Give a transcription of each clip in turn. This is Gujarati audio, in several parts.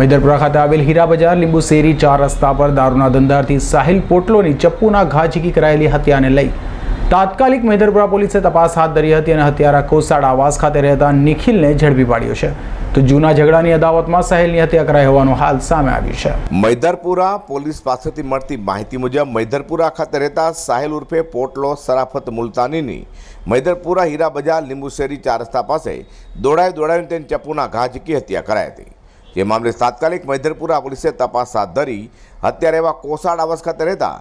મૈદરપુરા ખાતે આવેલ હીરા બજાર લીંબુ શેરી ચાર રસ્તા પર દારૂના ધંધાર્થી સાહિલ પોટલોની ચપ્પુના ઘા ઝીકી કરાયેલી હત્યાને લઈ. તાત્કાલિક મૈદરપુરા પોલીસે તપાસ હાથ ધરી હતી અને હત્યારા કોસાડ આવાસ ખાતે રહેતા નિખિલને ઝડપી પાડ્યો છે. તો જૂના ઝઘડાની અદાવતમાં સાહિલની હત્યા કરાઈ હોવાનું હાલ સામે આવ્યું છે. મૈદરપુરા પોલીસ પાસેથી મળતી માહિતી મુજબ મૈદરપુરા ખાતે રહેતા સાહિલ ઉર્ફે પોટલો સરાફત મુલતાનીની મૈદરપુરા હીરા બજાર લીંબુ શેરી ચાર રસ્તા પાસે દોડાવી દોડાવીને તેની ચપ્પુના ઘા ઝીકી હત્યા કરાઈ હતી. જે મામલે તાત્કાલિક મૈધરપુરા પોલીસે તપાસ હાથ ધરી હત્યારે એવા કોસાડ આવાસ ખાતે રહેતા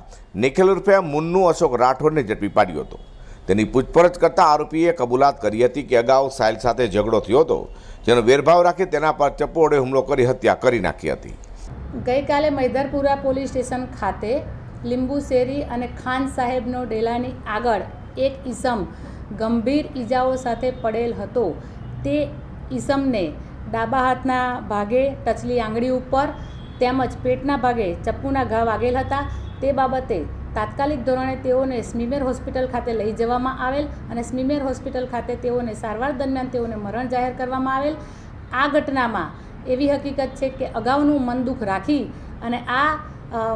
નિખિલ ઉર્ફે મુન્નુ અશોક રાઠોડને ઝડપી પાડ્યો હતો. તેની પૂછપરછ કરતાં આરોપીએ કબૂલાત કરી હતી કે અગાઉ સાહિલ સાથે ઝઘડો થયો હતો, જેનો વેરભાવ રાખી તેના પર ચપ્પોડે હુમલો કરી હત્યા કરી નાખી હતી. ગઈકાલે મૈદરપુરા પોલીસ સ્ટેશન ખાતે લીંબુ શેરી અને ખાન સાહેબનો ડેલાની આગળ એક ઈસમ ગંભીર ઈજાઓ સાથે પડેલ હતો. તે ઈસમને ડાબા હાથના ભાગે ટચલી આંગળી ઉપર તેમજ પેટના ભાગે ચપ્પુના ઘા વાગેલ હતા. તે બાબતે તાત્કાલિક ધોરણે તેઓને સ્મીમેર હોસ્પિટલ ખાતે લઈ જવામાં આવેલ અને સ્મીમેર હોસ્પિટલ ખાતે તેઓને સારવાર દરમિયાન તેઓને મરણ જાહેર કરવામાં આવેલ. આ ઘટનામાં એવી હકીકત છે કે અગાઉનું મન દુઃખ રાખી અને આ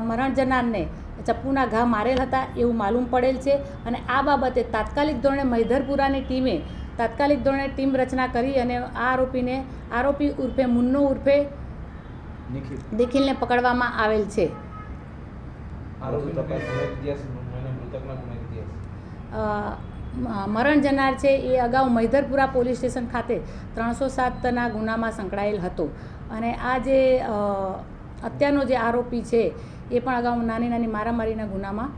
મરણ જનારને ચપ્પુના ઘા મારેલ હતા એવું માલુમ પડેલ છે અને આ બાબતે તાત્કાલિક ધોરણે મૈધરપુરાની ટીમે તાત્કાલિક ધોરણે ટીમ રચના કરી અને આ આરોપીને આરોપી ઉર્ફે મુન્નો ઉર્ફે નિખિલને પકડવામાં આવેલ છે. મરણ જનાર છે એ અગાઉ મૈધરપુરા પોલીસ સ્ટેશન ખાતે ત્રણસો સાતના ગુનામાં સંકળાયેલ હતો. અને આ જે અત્યારનો જે આરોપી છે એ પણ અગાઉ નાની નાની મારામારીના ગુનામાં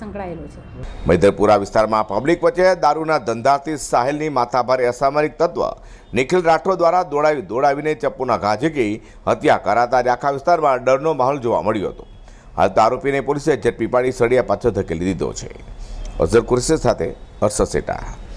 સંકળાયેલો છે. મૈદરપુરા વિસ્તારમાં પબ્લિક વચ્ચે દારૂના ધંધાથી સાહેલની માથાભારે અસામરિક તત્વ. નિખિલ રાઠોડ દ્વારા દોડાવી દોડાવીને ચપ્પુના ઘા ઝીકી હત્યા કરાતા આખા વિસ્તારમાં ડરનો માહોલ જોવા મળ્યો હતો. હાલ આરોપીને પોલીસે ઝડપી પાડી સળિયા પાછળ ધકેલી દીધો છે. અઝર કુરશી સાથે હર્ષ સેટા.